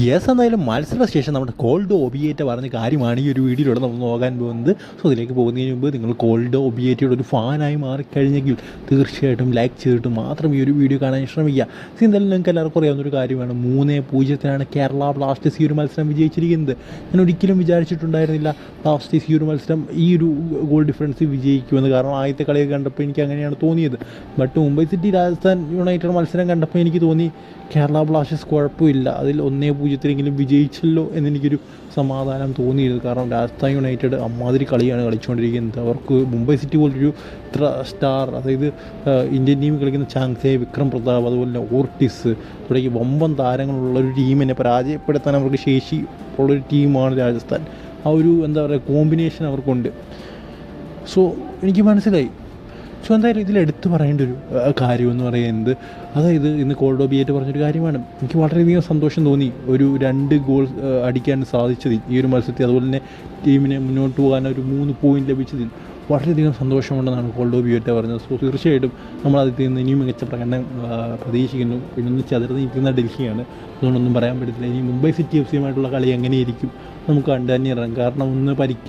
Yes എന്തായാലും മത്സര ശേഷം നമ്മുടെ കോൾഡ് ഒബിയേറ്റ പറഞ്ഞ കാര്യമാണ് ഈ ഒരു വീഡിയോയിലൂടെ നമ്മൾ നോക്കാൻ പോകുന്നത്. സോ ഇതിലേക്ക് പോകുന്നതിന് മുമ്പ് നിങ്ങൾ കോൾഡ് ഒബിയേറ്റയുടെ ഒരു ഫാനായി മാറിക്കഴിഞ്ഞെങ്കിൽ തീർച്ചയായിട്ടും ലൈക്ക് ചെയ്തിട്ട് മാത്രം ഈ ഒരു വീഡിയോ കാണാൻ ശ്രമിക്കുക. എന്തായാലും നിങ്ങൾക്ക് എല്ലാവർക്കും അറിയാവുന്ന ഒരു കാര്യമാണ്. മൂന്ന് പൂജ്യത്തിനാണ് കേരള ബ്ലാസ്റ്റേഴ്സ് ഈ ഒരു മത്സരം വിജയിച്ചിരിക്കുന്നത്. ഞാൻ ഒരിക്കലും വിചാരിച്ചിട്ടുണ്ടായിരുന്നില്ല ബ്ലാസ്റ്റേഴ്സ് ഈ ഒരു മത്സരം ഈ ഒരു ഗോൾ ഡിഫറൻസ് വിജയിക്കുമെന്ന്. കാരണം ആദ്യത്തെ കളിയൊക്കെ കണ്ടപ്പോൾ എനിക്ക് അങ്ങനെയാണ് തോന്നിയത്. But Mumbai city Rajasthan united മത്സരം കണ്ടപ്പോൾ എനിക്ക് തോന്നി കേരള ബ്ലാസ്റ്റേഴ്സ് കുഴപ്പമില്ല. അതിൽ ഒന്നേ പൂജ്യത്തിലെങ്കിലും വിജയിച്ചല്ലോ എന്നെനിക്കൊരു സമാധാനം തോന്നിയിരുന്നു. കാരണം രാജസ്ഥാൻ യുണൈറ്റഡ് അമ്മാതിരി കളിയാണ് കളിച്ചുകൊണ്ടിരിക്കുന്നത്. അവർക്ക് മുംബൈ സിറ്റി പോലൊരു ഇത്ര സ്റ്റാർ അതായത് ഇന്ത്യൻ ടീമിൽ കളിക്കുന്ന ചാങ്സെ വിക്രം പ്രതാപ് അതുപോലെ തന്നെ ഓർട്ടിസ് തുടങ്ങിയ വമ്പൻ താരങ്ങളുള്ള ഒരു ടീമിനെ പരാജയപ്പെടുത്താൻ അവർക്ക് ശേഷി ഉള്ളൊരു ടീമാണ് രാജസ്ഥാൻ. ആ ഒരു എന്താ പറയുക കോമ്പിനേഷൻ അവർക്കുണ്ട്. സോ എനിക്ക് മനസ്സിലായി. സോ എന്തായാലും ഇതിൽ എടുത്തു പറയേണ്ട ഒരു കാര്യമെന്ന് പറയുന്നത് അതായത് ഇന്ന് കോൾഡോ ബിയേറ്റ് പറഞ്ഞൊരു കാര്യമാണ്. എനിക്ക് വളരെയധികം സന്തോഷം തോന്നി ഒരു രണ്ട് ഗോൾ അടിക്കാൻ സാധിച്ചതിൽ ഈ ഒരു മത്സരത്തിൽ. അതുപോലെ തന്നെ ടീമിനെ മുന്നോട്ട് പോകാൻ ഒരു മൂന്ന് പോയിന്റ് ലഭിച്ചതിൽ വളരെയധികം സന്തോഷമുണ്ടെന്നാണ് കോൾഡോ ഒബിയേറ്റ് പറഞ്ഞത്. സോ തീർച്ചയായിട്ടും നമ്മൾ അതിൽ നിന്ന് ഇനിയും മികച്ച പ്രകടനം പ്രതീക്ഷിക്കുന്നു. പിന്നെ ഒന്ന് ചതുർന്ന് നിൽക്കുന്ന ഡൽഹിയാണ്. അതുകൊണ്ടൊന്നും പറയാൻ പറ്റത്തില്ല. ഇനി മുംബൈ സിറ്റി എഫ് സിയുമായിട്ടുള്ള കളി എങ്ങനെയായിരിക്കും നമുക്ക് കണ്ടു തന്നെ ഇറങ്ങാം. കാരണം ഒന്ന് പരിക്ക്